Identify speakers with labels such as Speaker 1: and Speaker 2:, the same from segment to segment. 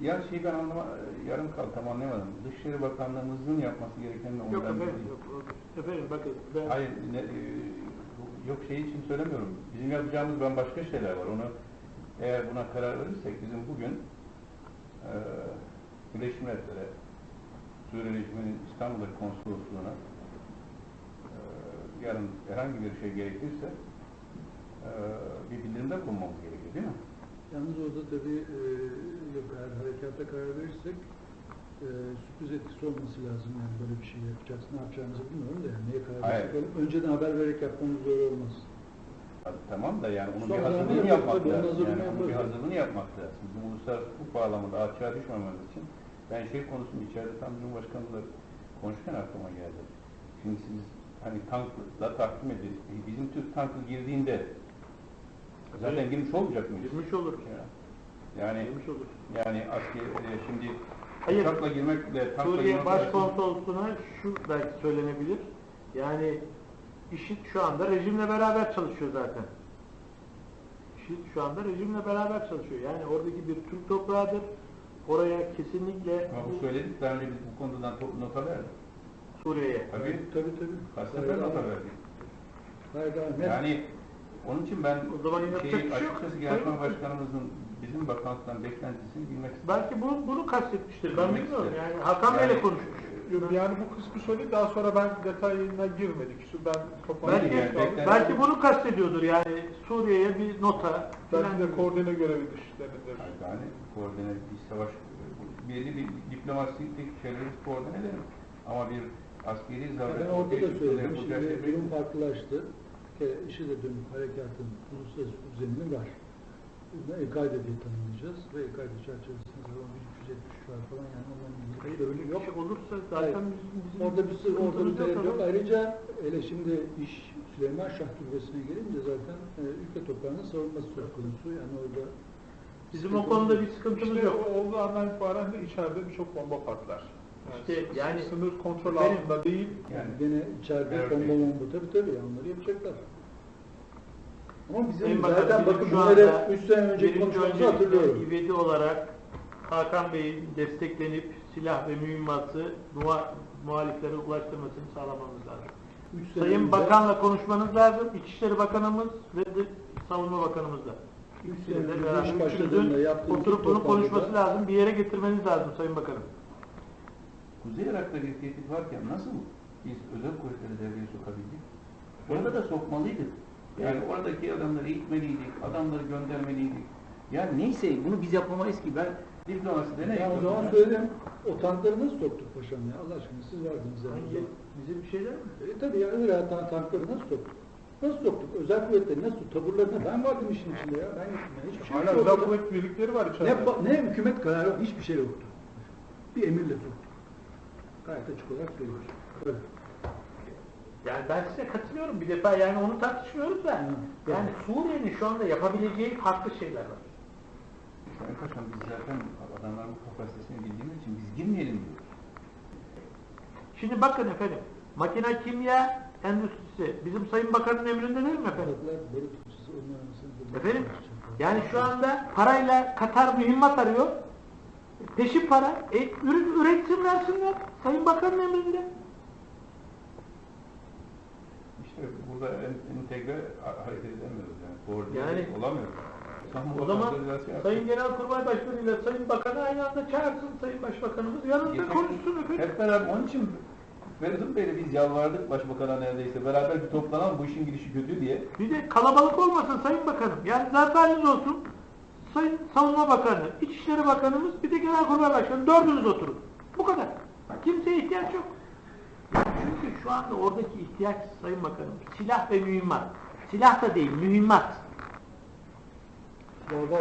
Speaker 1: Ya şey ben anlama, yarım kaldı tam anlayamadım. Dışişleri Bakanlığımızın yapması gerekenini
Speaker 2: Yok
Speaker 1: ondan
Speaker 2: efendim,
Speaker 1: değil.
Speaker 2: yok. Efendim bakın ben
Speaker 1: Hayır, ne, e, yok şey için söylemiyorum. Bizim yapacağımız ben başka şeyler var. Onu eğer buna karar verirsek bizim bugün e, Birleşmiş Milletler'e Suriye rejiminin İstanbul'daki konsolosluğuna e, yarın herhangi bir şey gerekirse e, bir bildirimde bulunmamız gerekiyor değil mi?
Speaker 3: Yalnız orada tabii e, yok eğer harekata karar verirsek e, sürpriz etkisi olması lazım. Yani böyle bir şey yapacağız, ne yapacağımızı bilmiyorum da yani neye karar
Speaker 1: Hayır.
Speaker 3: verirsek öyle- önceden haber vererek yapmamız doğru olmaz.
Speaker 1: Tabii Tamam da yani onun
Speaker 3: Sonra
Speaker 1: bir
Speaker 3: ne
Speaker 1: hazırlığını
Speaker 3: yapacak?
Speaker 1: yapmak
Speaker 3: Tabii onun
Speaker 1: lazım.
Speaker 3: hazırlığını
Speaker 1: Yani onun bir
Speaker 3: yaparız.
Speaker 1: hazırlığını yapmak lazım. Bizim uluslararası hukuk bağlamında açığa düşmememiz için ben şey konusunu içeride tam Cumhurbaşkanımla konuşurken aklıma geldi. Şimdi siz hani tankla takdim edin. E, Bizim Türk tankı girdiğinde zaten
Speaker 2: Evet.
Speaker 1: girmiş olmayacak mıyız?
Speaker 2: girmiş olur.
Speaker 1: Ya. Yani
Speaker 2: Girmiş olur.
Speaker 1: yani asker e, şimdi
Speaker 2: Hayır.
Speaker 1: uçakla girmekle tankla
Speaker 2: Suriye Başkonsolosluğu'na şu belki söylenebilir. Yani IŞİD şu anda rejimle beraber çalışıyor zaten. IŞİD şu anda rejimle beraber çalışıyor. Yani oradaki bir Türk toprağıdır. Oraya kesinlikle
Speaker 1: Ama bu söyledik daha önce biz bu konudan nota verdik.
Speaker 2: Suriye'ye.
Speaker 1: Tabii.
Speaker 3: Tabii tabii.
Speaker 1: Kaç sefer
Speaker 3: daha-
Speaker 1: nota verdik.
Speaker 3: Hayır.
Speaker 1: Yani onun için ben
Speaker 2: O zaman
Speaker 1: şey,
Speaker 2: şey
Speaker 1: açıkçası Genelkurmay Başkanımızın bizim bakanlıktan beklentisini bilmek istedim.
Speaker 2: Belki bunu, bunu kastetmiştir. Ben bilmiyorum. Yani Hakan
Speaker 1: Yani-
Speaker 2: Bey'le konuşmuş.
Speaker 4: Yani bu kısmı söyledi daha sonra ben detayına girmedik. Şu ben.
Speaker 2: Belki,
Speaker 1: yani beklen-
Speaker 2: belki bunu kastediyordur yani Suriye'ye bir nota.
Speaker 4: Belki de koordine görevi.
Speaker 1: Yani koordine bir savaş, belli bir diplomatik şeyleri koordine ederim. Ama bir askeri zaruret
Speaker 3: ben orada da söyledim. Şimdi durum farklılaştı. Ki IŞİD'e dönük harekatın uluslararası zemini var. El-Kaide diye tanımlayacağız ve El-Kaide çerçevesinde zaman 1373 var falan yani onların ilgili
Speaker 2: Hayır,
Speaker 3: bir
Speaker 2: öyle bir
Speaker 3: yok.
Speaker 2: şey olursa
Speaker 3: Hayır.
Speaker 2: zaten bizim, bizim
Speaker 3: Orada bir sır, orada bir talep yok. Ayrıca hele şimdi iş Süleyman Şah Türbesi'ne gelince zaten e, ülke toprağının savunması söz konusu. Yani orada
Speaker 2: Bizim o konuda bir sıkıntımız
Speaker 4: İşte
Speaker 2: yok.
Speaker 4: o andan itibaren de içeride birçok bomba patlar.
Speaker 2: İşte yani
Speaker 4: sınır kontrol
Speaker 2: benim-
Speaker 4: altında değil.
Speaker 1: Yani
Speaker 3: gene içeride bomba bomba tabii tabii onları yapacaklar. Ama bizim
Speaker 2: Sayın
Speaker 3: zaten bakın bunları
Speaker 2: anda
Speaker 3: 3 sene önce konuşmamızı hatırlıyorum.
Speaker 2: İvedi olarak Hakan Bey'in desteklenip silah ve mühimmatı muha muhaliflere ulaştırmasını sağlamamız lazım.
Speaker 3: Üç sene
Speaker 2: Sayın
Speaker 3: önce-
Speaker 2: Bakan'la konuşmanız lazım. İçişleri Bakanımız ve de Savunma Bakanımızla.
Speaker 3: Üç sene
Speaker 2: İkisiyle
Speaker 3: önce
Speaker 2: beraber üçünüzün
Speaker 3: başladığında yaptığımız
Speaker 2: oturup bunun konuşması lazım. Bir yere getirmeniz lazım Sayın Bakanım.
Speaker 1: Kuzey Irak'ta bir tehdit varken nasıl biz özel kuvvetleri devreye sokabildik? Orada da sokmalıydık. Yani oradaki adamları eğitmeliydik, adamları göndermeliydik. Yani neyse bunu biz yapmamayız ki ben diplomaside ne
Speaker 3: Ben o zaman söyledim. O tankları nasıl soktuk paşam ya? Allah aşkına siz vardınız yani.
Speaker 2: Bizim bir şeyler mi?
Speaker 3: E, tabii ya Irak'a tan- tankları nasıl soktuk? Nasıl soktuk? Özel kuvvetleri nasıl? Taburlarına ben vardım işin içinde ya. Ben gittim ya. Hiçbir şey
Speaker 4: Hala
Speaker 3: yok.
Speaker 4: özel kuvvet birlikleri var içeride.
Speaker 3: Ne, ne hükümet kararı yok, hiçbir şey yoktu. Bir emirle soktuk. Gayet açık olarak söylüyoruz. Öyle.
Speaker 2: Yani ben size katılıyorum bir defa yani onu tartışmıyoruz da
Speaker 3: Hı.
Speaker 2: yani Suriye'nin şu anda yapabileceği farklı şeyler var.
Speaker 1: Sayın Paşam biz zaten adamların bu kapasitesini bildiğimiz için biz girmeyelim diyoruz.
Speaker 2: Şimdi bakın efendim makine kimya endüstrisi bizim Sayın Bakan'ın emrinde değil mi efendim? Efendim yani şu anda parayla Katar mühimmat arıyor. Peşin para. E, ürün üretsin versinler. Sayın Bakan'ın emrinde.
Speaker 1: İşte burada en, entegre ha- hareket edemiyoruz yani. Koordine
Speaker 2: Yani-
Speaker 1: olamıyoruz. İstanbul
Speaker 2: O zaman. Sayın Genelkurmay Başkanı ile Sayın Bakan'ı aynı anda çağırsın Sayın Başbakanımız. Yanında konuşsun efendim.
Speaker 1: Hep beraber onun için Feridun Bey'le biz yalvardık başbakana neredeyse. Beraber bir toplanalım bu işin gidişi kötü diye.
Speaker 2: Bir de kalabalık olmasın Sayın Bakanım. Yani zaferiniz olsun. Sayın Savunma Bakanı, İçişleri Bakanımız, bir de Genelkurmay Başkanı. Dördünüz oturun. Bu kadar. Kimseye ihtiyaç yok. Çünkü şu anda oradaki ihtiyaç Sayın Bakanım silah ve mühimmat. Silah da değil, mühimmat.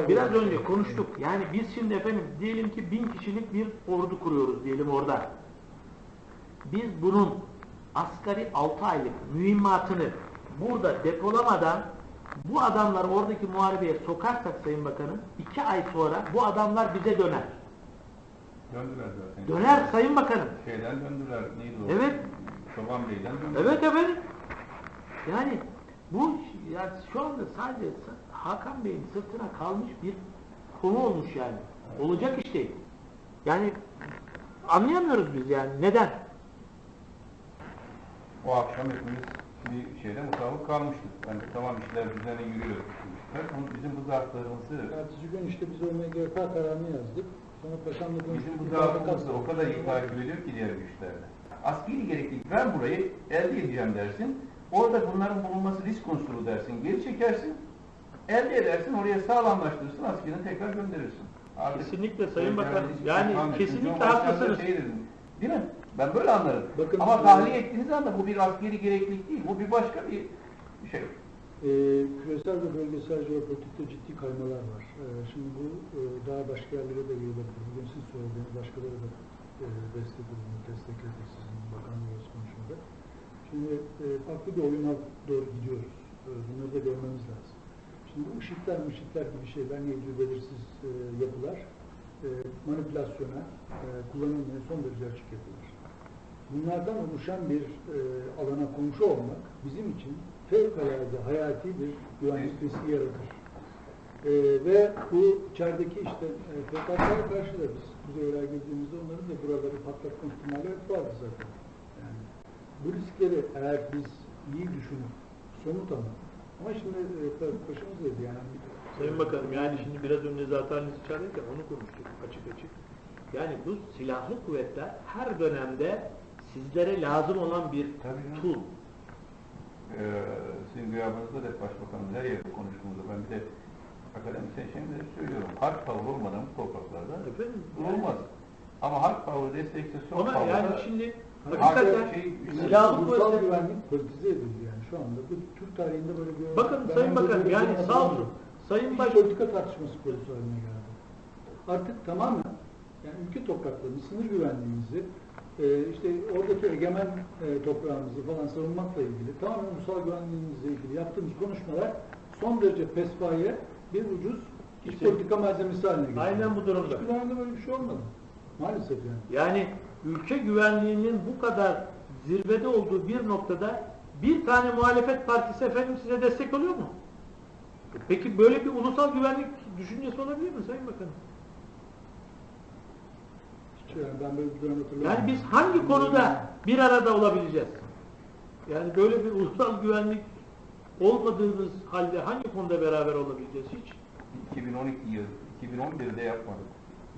Speaker 2: Biraz önce konuştuk. Yani biz şimdi efendim diyelim ki bin kişilik bir ordu kuruyoruz diyelim orada. Biz bunun asgari 6 aylık mühimmatını burada depolamadan bu adamları oradaki muharebeye sokarsak Sayın Bakanım 2 ay sonra bu adamlar bize döner.
Speaker 1: Döndüler zaten.
Speaker 2: Döner Sayın Bakanım.
Speaker 1: Şeyden döndüler. Neydi o?
Speaker 2: Evet.
Speaker 1: Çoban Bey'den döndüler.
Speaker 2: Evet efendim. Yani bu yani şu anda sadece Hakan Bey'in sırtına kalmış bir konu olmuş yani. Olacak iş değil. Yani anlayamıyoruz biz yani. Neden?
Speaker 1: O akşam hepimiz bir şeyde mutabık kalmıştık. Yani tamam işler düzene yürüyor demişler. Ama bizim bu zaaflarımızı,
Speaker 3: Ertesi gün işte biz o MGK kararını yazdık. Sonra paşamla
Speaker 1: bizim bu
Speaker 3: tabi
Speaker 1: o kadar iyi takip ediyor ki diğer güçlerle. Askeri gereklilik ben burayı elde edeceğim dersin. Orada bunların bulunması risk unsuru dersin. Geri çekersin. Elde edersin, oraya sağlamlaştırırsın, askerini tekrar gönderirsin. Artık
Speaker 2: Kesinlikle Sayın
Speaker 1: hiçbir
Speaker 2: Yani kesinlikle haklısınız.
Speaker 1: Şey değil mi? Ben böyle anlarım.
Speaker 3: Bakın,
Speaker 1: Ama
Speaker 3: e,
Speaker 1: tahliye ettiğiniz anda bu bir askeri gereklilik değil. Bu bir başka bir şey.
Speaker 3: Ee, küresel ve bölgesel jeopolitikte ciddi kaymalar var. Ee, şimdi bu e, daha başka yerlere de yayılabilir. Bugün siz söylediğiniz başkaları da e, destek bulunur, destekledi sizin bakanlığınız konusunda. Şimdi e, farklı bir oyuna doğru gidiyoruz. E, bunları da görmemiz lazım. Şimdi ışıklar, ışıklar gibi şeyler neydi belirsiz e, yapılar e, manipülasyona, e, kullanılmaya son derece açık yapılar. Bunlardan oluşan bir e, alana komşu olmak bizim için fevkalade hayati bir güvenlik riski yaratır. E, ve bu içerideki işte e, PKK'ya karşı da biz Kuzeyler girdiğimizde onların da buraları patlatma ihtimali hep vardı zaten. Yani bu riskleri eğer biz iyi düşünüp somut ama ama şimdi e, başımız dedi yani
Speaker 2: Sayın Bakanım yani şimdi biraz önce zaten çağırırken onu konuştuk açık açık. Yani bu silahlı kuvvetler her dönemde sizlere lazım olan bir
Speaker 1: Tabii
Speaker 2: tool.
Speaker 1: Ee, sizin gıyabınızda da hep başbakanımız her yerde konuştuğumuzda ben bir de akademisyen şeyimde söylüyorum. Harp power olmadan bu topraklarda
Speaker 2: Efendim,
Speaker 1: olmaz. Ama harp power destekse son
Speaker 2: Ama
Speaker 1: power'da
Speaker 2: yani şimdi hakikaten
Speaker 1: şey,
Speaker 2: silahlı
Speaker 3: ulusal
Speaker 2: kuvvetler...
Speaker 3: güvenlik politize edildi yani şu anda. Bu Türk tarihinde böyle bir...
Speaker 2: Bakın
Speaker 3: Ben
Speaker 2: Sayın Bakan yani
Speaker 3: şey hatırlamıyorum.
Speaker 2: Sayın Baş...
Speaker 3: politika tartışması konusu haline geldi. Artık tamamen yani ülke topraklarını, sınır güvenliğimizi, e, işte oradaki egemen e, toprağımızı falan savunmakla ilgili tamamen ulusal güvenliğimizle ilgili yaptığımız konuşmalar son derece pespaye bir ucuz iç
Speaker 2: Kesin.
Speaker 3: politika malzemesi haline geldi.
Speaker 2: Aynen bu durumda.
Speaker 3: Hiçbir dönemde böyle bir şey olmadı. Maalesef yani.
Speaker 2: Yani ülke güvenliğinin bu kadar zirvede olduğu bir noktada bir tane muhalefet partisi efendim size destek oluyor mu? Peki böyle bir ulusal güvenlik düşüncesi olabilir mi Sayın Bakanım?
Speaker 3: Yani ben böyle bir dönem hatırlamıyorum.
Speaker 2: Yani biz hangi konuda bir arada olabileceğiz? Yani böyle bir ulusal güvenlik olmadığımız halde hangi konuda beraber olabileceğiz hiç?
Speaker 1: 2012 yıl, 2011'de yapmadık.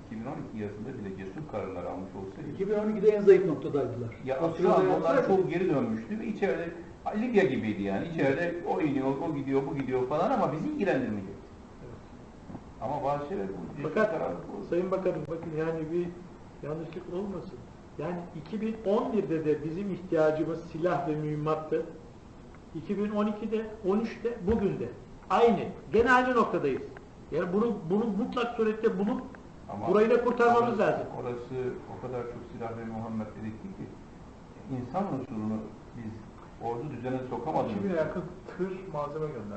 Speaker 1: 2012 yazında bile cesur kararlar almış olsaydı
Speaker 3: 2012'de en zayıf noktadaydılar.
Speaker 1: Ya an onlar çok geri dönmüştü ve içeride Libya gibiydi yani. İçeride o iniyor, o gidiyor, bu gidiyor falan ama bizi ilgilendirmeyecek. Ama bazı şeyler bu
Speaker 2: Fakat. Sayın Bakanım bakın yani bir yanlışlık olmasın. Yani 2011'de de bizim ihtiyacımız silah ve mühimmattı. 2012'de, 13'te, bugün de. Aynı. Gene aynı noktadayız. Yani bunu, bunu mutlak surette bulup
Speaker 1: Ama
Speaker 2: burayı da kurtarmamız
Speaker 1: orası-
Speaker 2: lazım.
Speaker 1: Orası o kadar çok silah ve Muhammed dedikti ki insan unsurunu biz ordu düzene sokamadığımız
Speaker 4: 2000'e yakın tır malzeme gönderdi.